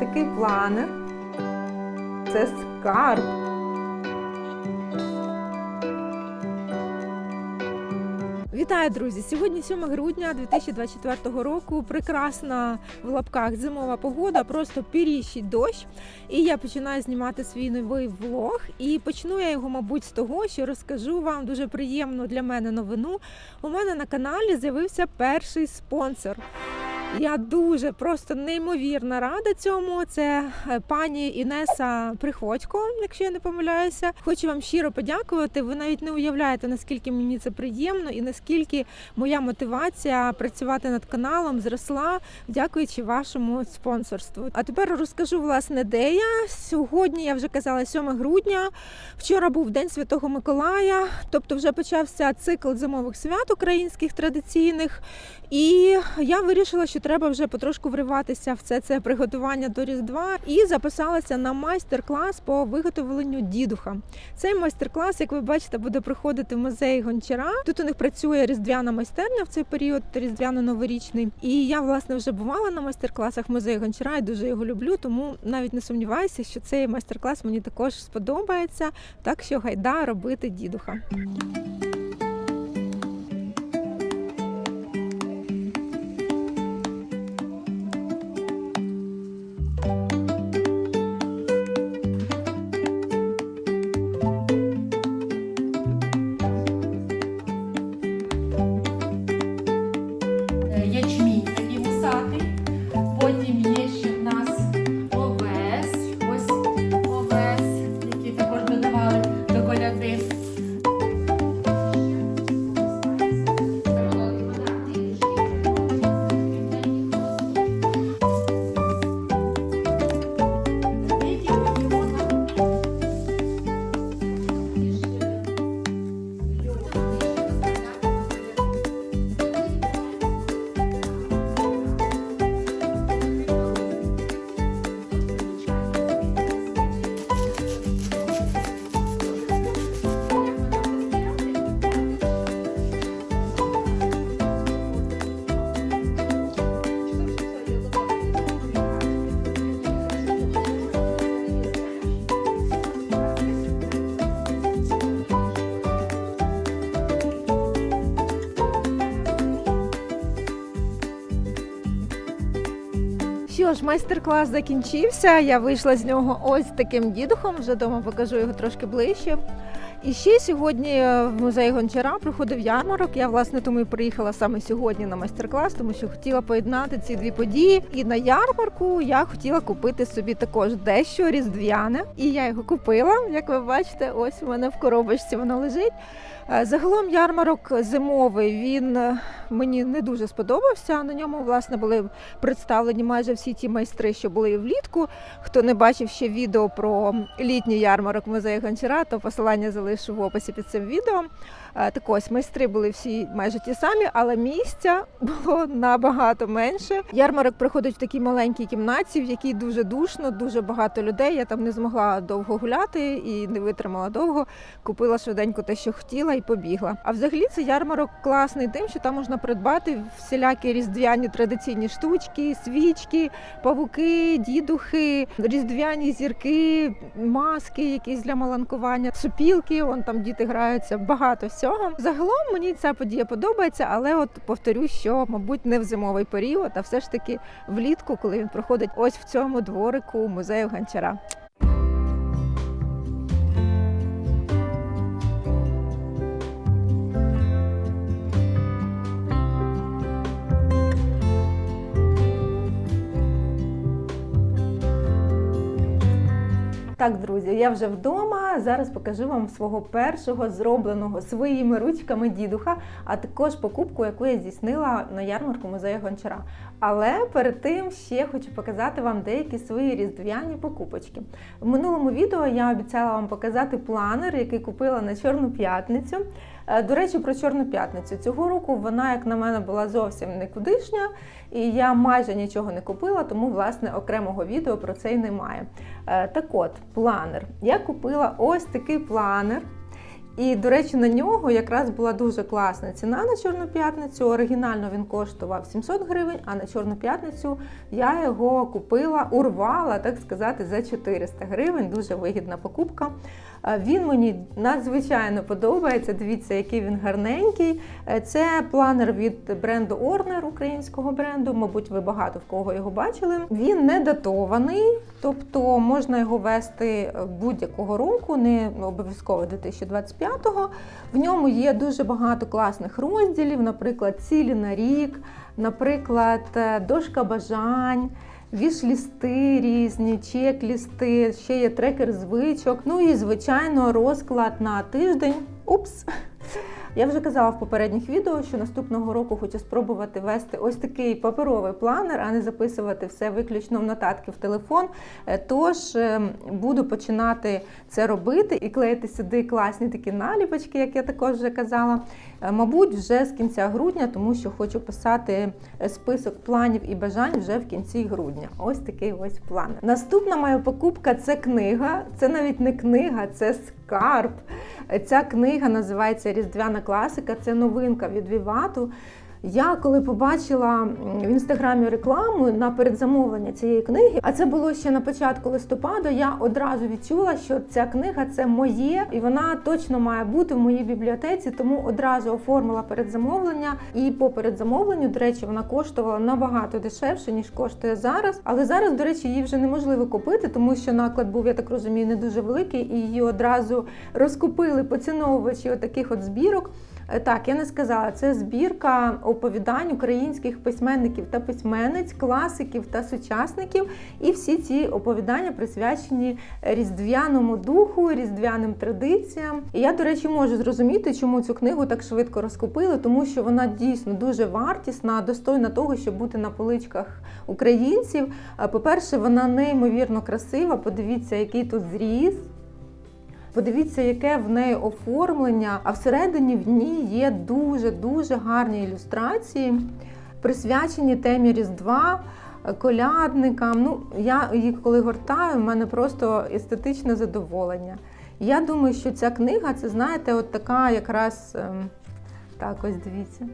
такий планер. Це скарб. Вітаю, друзі! Сьогодні 7 грудня 2024 року. Прекрасна в лапках зимова погода, просто піріщий дощ. І я починаю знімати свій новий влог. І почну я його, мабуть, з того, що розкажу вам дуже приємну для мене новину. У мене на каналі з'явився перший спонсор. Я дуже просто неймовірно рада цьому. Це е, пані Інеса Приходько, якщо я не помиляюся. Хочу вам щиро подякувати. Ви навіть не уявляєте, наскільки мені це приємно і наскільки моя мотивація працювати над каналом зросла, дякуючи вашому спонсорству. А тепер розкажу власне, де я. Сьогодні я вже казала 7 грудня. Вчора був День Святого Миколая, тобто вже почався цикл зимових свят українських традиційних. І я вирішила, що треба вже потрошку вриватися в це, це приготування до Різдва і записалася на майстер-клас по виготовленню дідуха. Цей майстер-клас, як ви бачите, буде проходити в музеї Гончара. Тут у них працює різдвяна майстерня в цей період, різдвяно-новорічний. І я власне вже бувала на майстер-класах музею Гончара і дуже його люблю. Тому навіть не сумніваюся, що цей майстер-клас мені також сподобається. Так що гайда робити дідуха. Що ж, майстер-клас закінчився. Я вийшла з нього ось таким дідухом. Вже дома покажу його трошки ближче. І ще сьогодні в музеї Гончара проходив ярмарок. Я власне тому і приїхала саме сьогодні на майстер-клас, тому що хотіла поєднати ці дві події. І на ярмарку я хотіла купити собі також дещо різдвяне. І я його купила. Як ви бачите, ось у мене в коробочці воно лежить. Е, Загалом ярмарок зимовий він е, мені не дуже сподобався. На ньому власне були представлені майже всі ті майстри, що були влітку. Хто не бачив ще відео про літній ярмарок музею Гончара, то посилання залишу в описі під цим відео. Е, Так ось майстри були всі майже ті самі, але місця було набагато менше. Ярмарок проходить в такій маленькій кімнаті, в якій дуже душно, дуже багато людей. Я там не змогла довго гуляти і не витримала довго. Купила швиденько те, що хотіла, і побігла. А взагалі цей ярмарок класний тим, що там можна придбати всілякі різдвяні традиційні штучки, свічки, павуки, дідухи, різдвяні зірки, маски, якісь для маланкування, супілки. Вон там діти граються. Багато всього. Загалом мені ця подія подобається, але от повторю, що мабуть не в зимовий період, а все ж таки влітку, коли він проходить ось в цьому дворику музею Гончара. Так, друзі, я вже вдома. Зараз покажу вам свого першого зробленого своїми ручками дідуха, а також покупку, яку я здійснила на ярмарку музею Гончара. Але перед тим ще хочу показати вам деякі свої різдвяні покупочки. В минулому відео я обіцяла вам показати планер, який купила на Чорну п'ятницю. Е, До речі, про Чорну п'ятницю. Цього року вона, як на мене, була зовсім никудишня, і я майже нічого не купила, тому власне окремого відео про це й немає. Е, Так от, планер. Я купила ось такий планер. І, до речі, на нього якраз була дуже класна ціна на Чорну п'ятницю. Оригінально він коштував 700 гривень, а на Чорну п'ятницю я його купила, урвала, так сказати, за 400 гривень. Дуже вигідна покупка. Е, Він мені надзвичайно подобається. Дивіться, який він гарненький. Е, Це планер від бренду Orner, українського бренду. Мабуть, ви багато в кого його бачили. Він не датований, тобто можна його вести будь-якого року, не обов'язково 2025-го. В ньому є дуже багато класних розділів, наприклад, цілі на рік, наприклад, е, дошка бажань. Вішлісти різні, чек-лісти, ще є трекер звичок. Ну і звичайно розклад на тиждень. Упс. Я вже казала в попередніх відео, що наступного року хочу спробувати вести ось такий паперовий планер, а не записувати все виключно в нотатки в телефон. Е, Тож е, буду починати це робити і клеїти сюди класні такі наліпочки, як я також вже казала. Е, Мабуть, вже з кінця грудня, тому що хочу писати е, список планів і бажань вже в кінці грудня. Ось такий ось план. Наступна моя покупка це книга. Це навіть не книга, це скарб. Ця книга називається Різдвяна класика. Це новинка від Вівату. Я коли побачила в інстаграмі рекламу на передзамовлення цієї книги, а це було ще на початку листопада, я одразу відчула, що ця книга це моє, і вона точно має бути в моїй бібліотеці, тому одразу оформила передзамовлення. І по передзамовленню, до речі, вона коштувала набагато дешевше, ніж коштує зараз. Але зараз, до речі, її вже неможливо купити, тому що наклад був, я так розумію, не дуже великий, і її одразу розкупили поціновувачі отаких от збірок. Е, Так, я не сказала, це збірка оповідань українських письменників та письменниць, класиків та сучасників. І всі ці оповідання присвячені різдвяному духу, різдвяним традиціям. І я, до речі, можу зрозуміти, чому цю книгу так швидко розкупили, тому що вона дійсно дуже вартісна, достойна того, щоб бути на поличках українців. Е, По-перше, вона неймовірно красива. Подивіться, який тут зріз. Подивіться, яке в неї оформлення, а всередині в ній є дуже-дуже гарні ілюстрації, присвячені темі Різдва, е, колядникам. Ну, я їх коли гортаю, в мене просто естетичне задоволення. Я думаю, що ця книга це, знаєте, от така якраз ем, так, ось дивіться.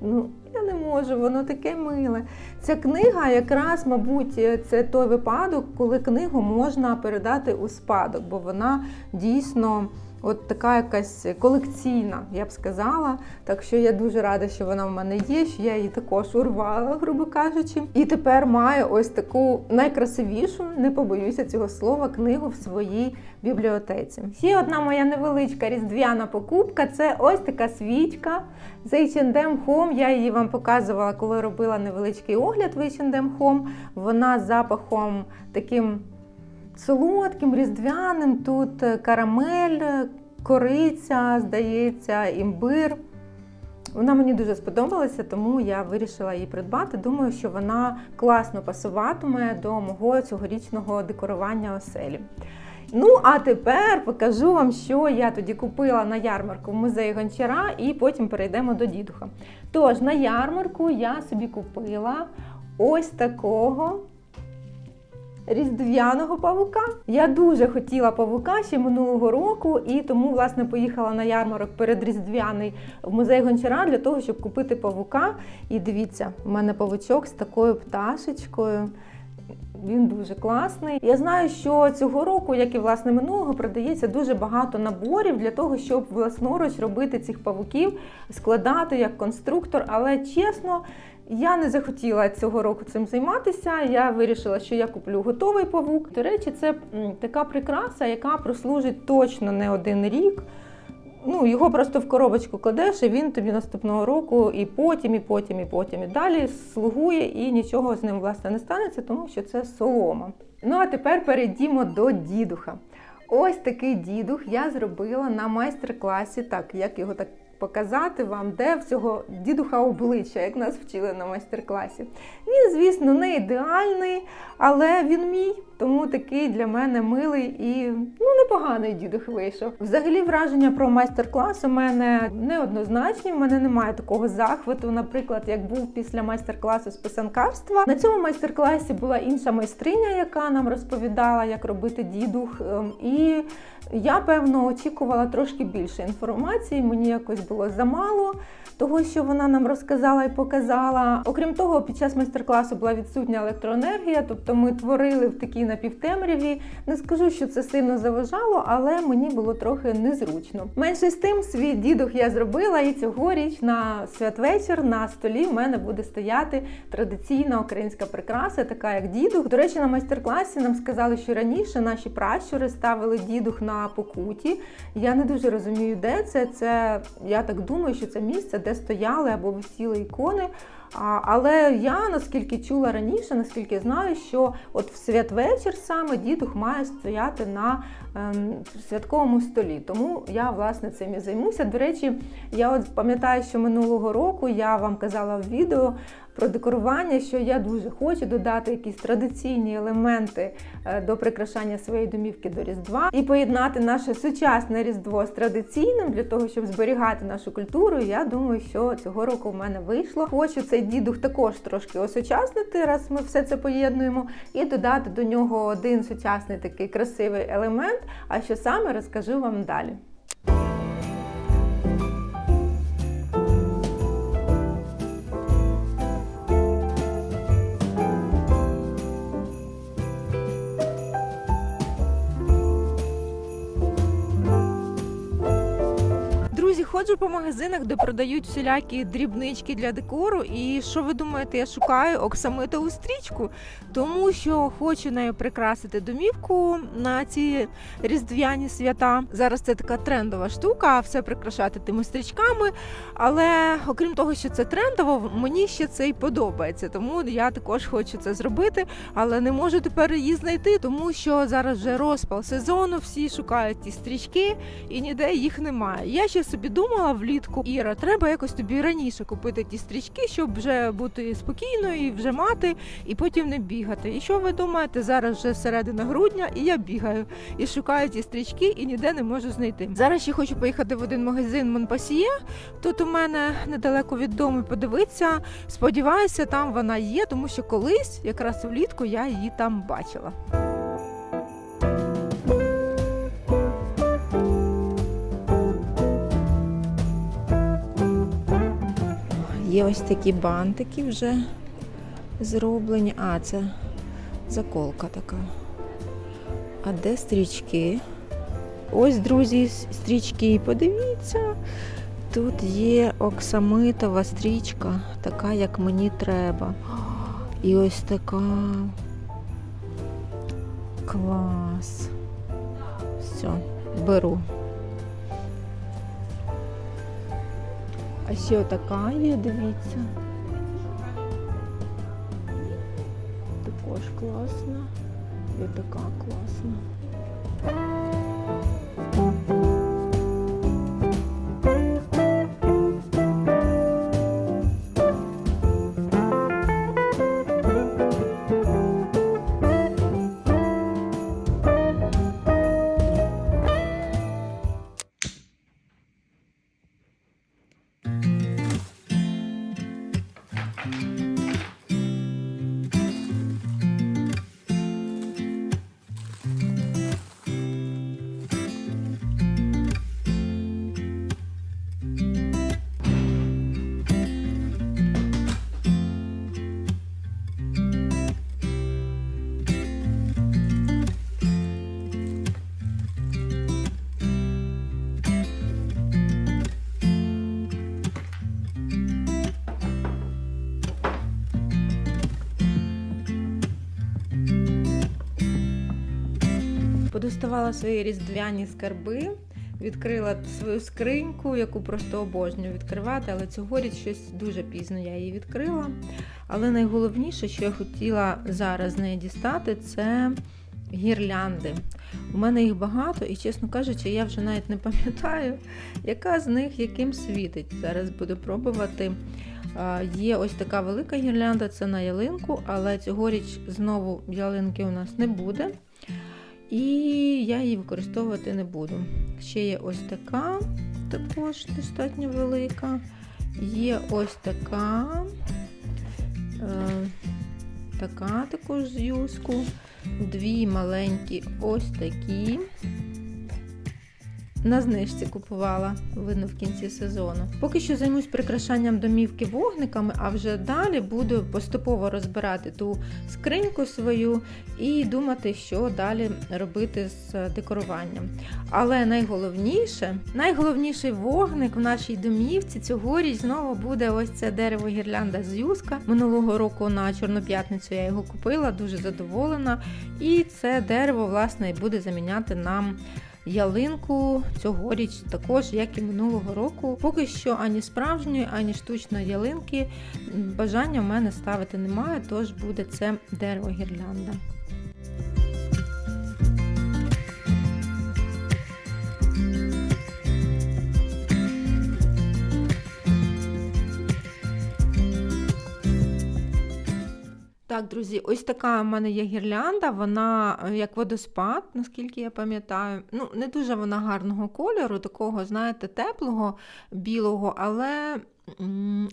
Ну, я не можу, воно таке миле. Ця книга, якраз, мабуть, це той випадок, коли книгу можна передати у спадок, бо вона дійсно от така якась колекційна, я б сказала. Так що я дуже рада, що вона в мене є, що я її також урвала, грубо кажучи. І тепер маю ось таку найкрасивішу, не побоюся цього слова, книгу в своїй бібліотеці. Ще одна моя невеличка різдвяна покупка це ось така свічка з H&M Home. Я її вам показувала, коли робила невеличкий огляд в H&M Home. Вона запахом таким солодким, різдвяним. Тут е, карамель, е, кориця, здається, імбир. Вона мені дуже сподобалася, тому я вирішила її придбати. Думаю, що вона класно пасуватиме до мого цьогорічного декорування оселі. Ну, а тепер покажу вам, що я тоді купила на ярмарку в музеї Гончара, і потім перейдемо до дідуха. Тож, на ярмарку я собі купила ось такого різдвяного павука. Я дуже хотіла павука ще минулого року, і тому власне поїхала на ярмарок перед різдвяний в музей гончара для того, щоб купити павука. І дивіться, у мене павучок з такою пташечкою. Він дуже класний. Я знаю, що цього року, як і власне минулого, продається дуже багато наборів для того, щоб власноруч робити цих павуків, складати як конструктор. Але чесно, я не захотіла цього року цим займатися. Я вирішила, що я куплю готовий павук. До речі, це така прикраса, яка прослужить точно не один рік. Ну, його просто в коробочку кладеш, і він тобі наступного року і потім, і потім, і потім, і далі слугує, і нічого з ним власне не станеться, тому що це солома. Ну а тепер перейдімо до дідуха. Ось такий дідух я зробила на майстер-класі, так як його так показати вам, де в цього дідуха обличчя, як нас вчили на майстер-класі. Він, звісно, не ідеальний, але він мій, тому такий для мене милий і ну, непоганий дідух вийшов. Взагалі, враження про майстер-клас у мене неоднозначні. У мене немає такого захвату, наприклад, як був після майстер-класу з писанкарства. На цьому майстер-класі була інша майстриня, яка нам розповідала, як робити дідух. ем, І я певно очікувала трошки більше інформації. Мені якось було замало того, що вона нам розказала і показала. Окрім того, під час майстер-класу була відсутня електроенергія, тобто ми творили в такій напівтемряві. Не скажу, що це сильно заважало, але мені було трохи незручно. Менше з тим, свій дідух я зробила, і цьогоріч на святвечір на столі в мене буде стояти традиційна українська прикраса, така як дідух. До речі, на майстер-класі нам сказали, що раніше наші пращури ставили дідух на покуті. Я не дуже розумію, де це. Це я так думаю, що це місце, де стояли або висіли ікони. Але я наскільки чула раніше, наскільки знаю, що от в святвечір саме дідух має стояти на ем, святковому столі. Тому я власне цим і займуся. До речі, я от пам'ятаю, що минулого року я вам казала в відео про декорування, що я дуже хочу додати якісь традиційні елементи е, до прикрашання своєї домівки до Різдва і поєднати наше сучасне Різдво з традиційним для того, щоб зберігати нашу культуру. Я думаю, що цього року в мене вийшло. Хочу цей дідух також трошки осучаснити, раз ми все це поєднуємо, і додати до нього один сучасний такий красивий елемент. А що саме розкажу вам далі. Ходжу по магазинах, де продають всілякі дрібнички для декору. І що ви думаєте, я шукаю оксамитову стрічку, тому що хочу нею прикрасити домівку на ці різдвяні свята. Зараз це така трендова штука, все прикрашати тими стрічками. Але окрім того, що це трендово, мені ще це й подобається. Тому я також хочу це зробити, але не можу тепер її знайти, тому що зараз вже розпал сезону, всі шукають ті стрічки і ніде їх немає. Я ще собі думала влітку, Іра, треба якось тобі раніше купити ті стрічки, щоб вже бути спокійною вже мати, і потім не бігати. І що ви думаєте? Зараз вже середина грудня, і я бігаю і шукаю ті стрічки, і ніде не можу знайти. Зараз ще хочу поїхати в один магазин Монпасіє. Тут у мене недалеко від дому подивитися. Сподіваюся, там вона є, тому що колись, якраз влітку, я її там бачила. Є ось такі бантики вже зроблені. А, це заколка така. А де стрічки? Ось, друзі, стрічки. Подивіться. Тут є оксамитова стрічка, така, як мені треба. І ось така. Клас. Все, беру. А ще отака є, дивіться. Також класна. І така класна. Подоставала свої різдвяні скарби, відкрила свою скриньку, яку просто обожнюю відкривати, але цьогоріч щось дуже пізно я її відкрила. Але найголовніше, що я хотіла зараз з неї дістати, це гірлянди. У мене їх багато, і, чесно кажучи, я вже навіть не пам'ятаю, яка з них яким світить. Зараз буду пробувати. Є ось така велика гірлянда, це на ялинку, але цьогоріч знову ялинки у нас не буде. І я її використовувати не буду. Ще є ось така, також достатньо велика. Є ось така, е, така також з юску. Дві маленькі ось такі. На знижці купувала, видно в кінці сезону. Поки що займусь прикрашанням домівки вогниками, а вже далі буду поступово розбирати ту скриньку свою і думати, що далі робити з декоруванням. Але найголовніше, найголовніший вогник в нашій домівці цьогоріч знову буде ось це дерево гірлянда з юска. Минулого року на Чорну п'ятницю я його купила, дуже задоволена. І це дерево, власне, буде заміняти нам ялинку цьогоріч, також як і минулого року. Поки що ані справжньої, ані штучної ялинки бажання в мене ставити немає, тож буде це дерево гірлянда. Так, друзі, ось така в мене є гірлянда. Вона е, як водоспад, наскільки я пам'ятаю. Ну, не дуже вона гарного кольору, такого, знаєте, теплого, білого, але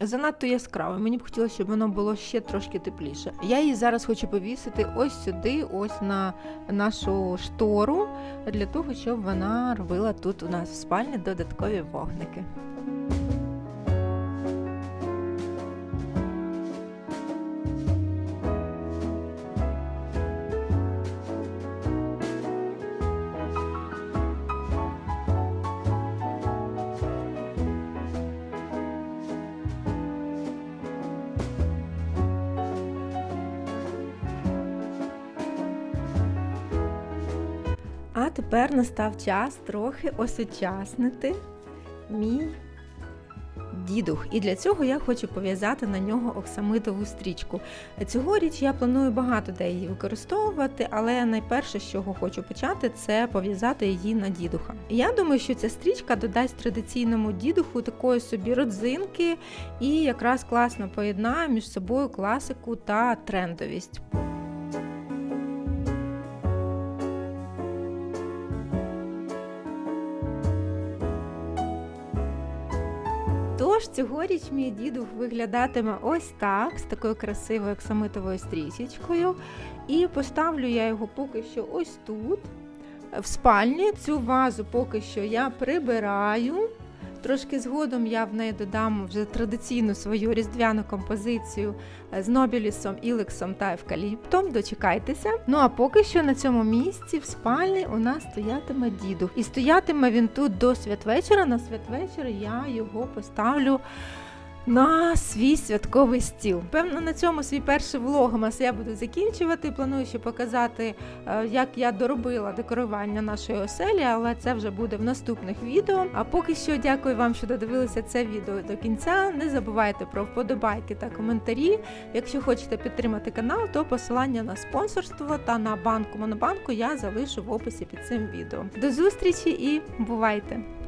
занадто яскраве. Мені б хотілося, щоб воно було ще трошки тепліше. Я її зараз хочу повісити ось сюди, ось на нашу штору, для того, щоб вона робила тут у нас в спальні додаткові вогники. А тепер настав час трохи осучаснити мій дідух. І для цього я хочу пов'язати на нього оксамитову стрічку. Цьогоріч я планую багато де її використовувати, але найперше, з чого хочу почати, це пов'язати її на дідуха. Я думаю, що ця стрічка додасть традиційному дідуху такої собі родзинки і якраз класно поєднає між собою класику та трендовість. Тож цьогоріч мій дідух виглядатиме ось так, з такою красивою оксамитовою стрічечкою. І поставлю я його поки що ось тут, в спальні. Цю вазу поки що я прибираю. Трошки згодом я в неї додам вже традиційну свою різдвяну композицію з Нобілісом, Ілексом та Евкаліптом. Дочекайтеся. Ну а поки що на цьому місці в спальні у нас стоятиме дідух. І стоятиме він тут до святвечора. На святвечір я його поставлю. На свій святковий стіл. Певно, на цьому свій перший влогмас я буду закінчувати. Планую ще показати, е, як я доробила декорування нашої оселі, але це вже буде в наступних відео. А поки що дякую вам, що додивилися це відео до кінця. Не забувайте про вподобайки та коментарі. Якщо хочете підтримати канал, то посилання на спонсорство та на банку Монобанку я залишу в описі під цим відео. До зустрічі і бувайте!